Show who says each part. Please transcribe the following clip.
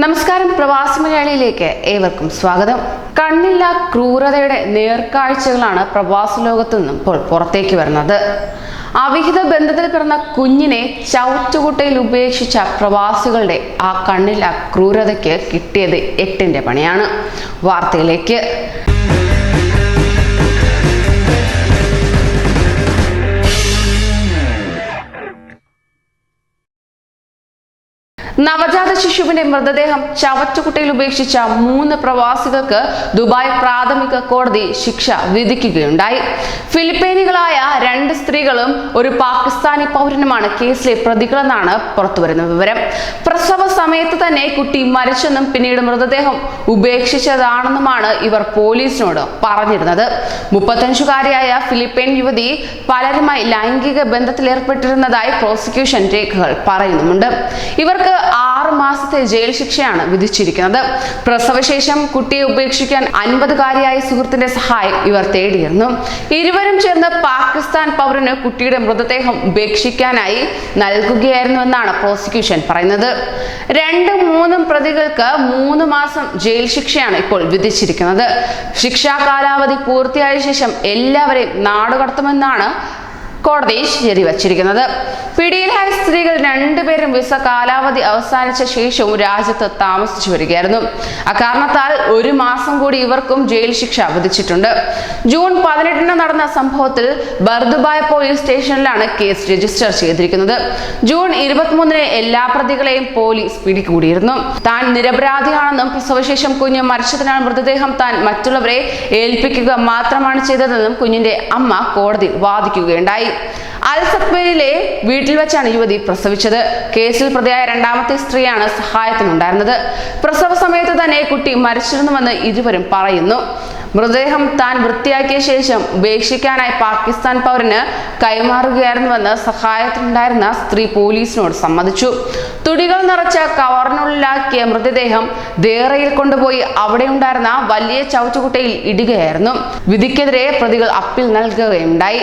Speaker 1: നമസ്കാരം പ്രവാസി മലയാളിയിലേക്ക് ഏവർക്കും സ്വാഗതം. കണ്ണില്ല ക്രൂരതയുടെ നേർക്കാഴ്ചകളാണ് പ്രവാസ ലോകത്തു നിന്നും ഇപ്പോൾ പുറത്തേക്ക് വരുന്നത്. അവിഹിത ബന്ധത്തിൽ പിറന്ന കുഞ്ഞിനെ ചവിറ്റുകുട്ടയിൽ ഉപേക്ഷിച്ച പ്രവാസികളുടെ ആ കണ്ണില്ല ക്രൂരതയ്ക്ക് കിട്ടിയത് എട്ടിന്റെ പണിയാണ്. വാർത്തയിലേക്ക്. നവജാത ശിശുവിന്റെ മൃതദേഹം ചവറ്റുകുട്ടയിൽ ഉപേക്ഷിച്ച മൂന്ന് പ്രവാസികൾക്ക് ദുബായ് പ്രാഥമിക കോടതി ശിക്ഷ വിധിക്കുകയുണ്ടായി. ഫിലിപ്പീനികളായ രണ്ട് സ്ത്രീകളും ഒരു പാകിസ്ഥാനി പൗരനുമാണ് കേസിലെ പ്രതികളെന്നാണ് പുറത്തുവരുന്ന വിവരം. പ്രസവ സമയത്ത് തന്നെ കുട്ടി മരിച്ചെന്നും പിന്നീട് മൃതദേഹം ഉപേക്ഷിച്ചതാണെന്നുമാണ് ഇവർ പോലീസിനോട് പറഞ്ഞിരുന്നത്. മുപ്പത്തഞ്ചുകാരിയായ ഫിലിപ്പൈൻ യുവതി പലരുമായി ലൈംഗിക ബന്ധത്തിലേർപ്പെട്ടിരുന്നതായി പ്രോസിക്യൂഷൻ രേഖകൾ പറയുന്നുമുണ്ട്. ഇവർക്ക് ആറ് മാസത്തെ ജയിൽ ശിക്ഷയാണ് വിധിച്ചിരിക്കുന്നത്. പ്രസവശേഷം കുട്ടിയെ ഉപേക്ഷിക്കാൻ അൻപതുകാരിയായ സുഹൃത്തിന്റെ സഹായം ഇവർ തേടിയിരുന്നു. ഇരുവരും ചേർന്ന് പാകിസ്ഥാൻ പൗരന് കുട്ടിയുടെ മൃതദേഹം ഉപേക്ഷിക്കാനായി നൽകുകയായിരുന്നുവെന്നാണ് പ്രോസിക്യൂഷൻ പറയുന്നത്. രണ്ടും മൂന്നും പ്രതികൾക്ക് മൂന്ന് മാസം ജയിൽ ശിക്ഷയാണ് ഇപ്പോൾ വിധിച്ചിരിക്കുന്നത്. ശിക്ഷാ കാലാവധി പൂർത്തിയായ ശേഷം എല്ലാവരെയും നാടുകടത്തുമെന്നാണ് കോടതി ശരിവച്ചിരിക്കുന്നത്. പിടിയിലായ സ്ത്രീകൾ രണ്ടുപേരും വിസ കാലാവധി അവസാനിച്ച ശേഷവും രാജ്യത്ത് താമസിച്ചു വരികയായിരുന്നു. അക്കാരണത്താൽ ഒരു മാസം കൂടി ഇവർക്കും ജയിൽ ശിക്ഷ വിധിച്ചിട്ടുണ്ട്. ജൂൺ പതിനെട്ടിന് നടന്ന സംഭവത്തിൽ ബർദുബായ് പോലീസ് സ്റ്റേഷനിലാണ് കേസ് രജിസ്റ്റർ ചെയ്തിരിക്കുന്നത്. ജൂൺ ഇരുപത്തിമൂന്നിന് എല്ലാ പ്രതികളെയും പോലീസ് പിടികൂടിയിരുന്നു. താൻ നിരപരാധിയാണെന്നും പ്രസവശേഷം കുഞ്ഞ് മരിച്ചതിനാൽ മൃതദേഹം താൻ മറ്റുള്ളവരെ ഏൽപ്പിക്കുക മാത്രമാണ് ചെയ്തതെന്നും കുഞ്ഞിന്റെ അമ്മ കോടതി വാദിക്കുകയുണ്ടായി. അൽസത്ബയിലെ വീട്ടിൽ വെച്ചാണ് യുവതി പ്രസവിച്ചത്. കേസിൽ പ്രതിയായ രണ്ടാമത്തെ സ്ത്രീയാണ് സഹായത്തിനുണ്ടായിരുന്നത്. പ്രസവ സമയത്ത് തന്നെ കുട്ടി മരിച്ചിരുന്നുവെന്ന് ഇരുവരും പറയുന്നു. മൃതദേഹം താൻ വൃത്തിയാക്കിയ ശേഷം ഉപേക്ഷിക്കാനായി പാകിസ്ഥാൻ പൗരന് കൈമാറുകയായിരുന്നുവെന്ന് സഹായത്തിനുണ്ടായിരുന്ന സ്ത്രീ പോലീസിനോട് സമ്മതിച്ചു. തുടികൾ നിറച്ച കവറിനുള്ളിലാക്കിയ മൃതദേഹം ദേറയിൽ കൊണ്ടുപോയി അവിടെ ഉണ്ടായിരുന്ന വലിയ ചവച്ചുകുട്ടയിൽ ഇടുകയായിരുന്നു. വിധിക്കെതിരെ പ്രതികൾ അപ്പീൽ നൽകുകയുണ്ടായി.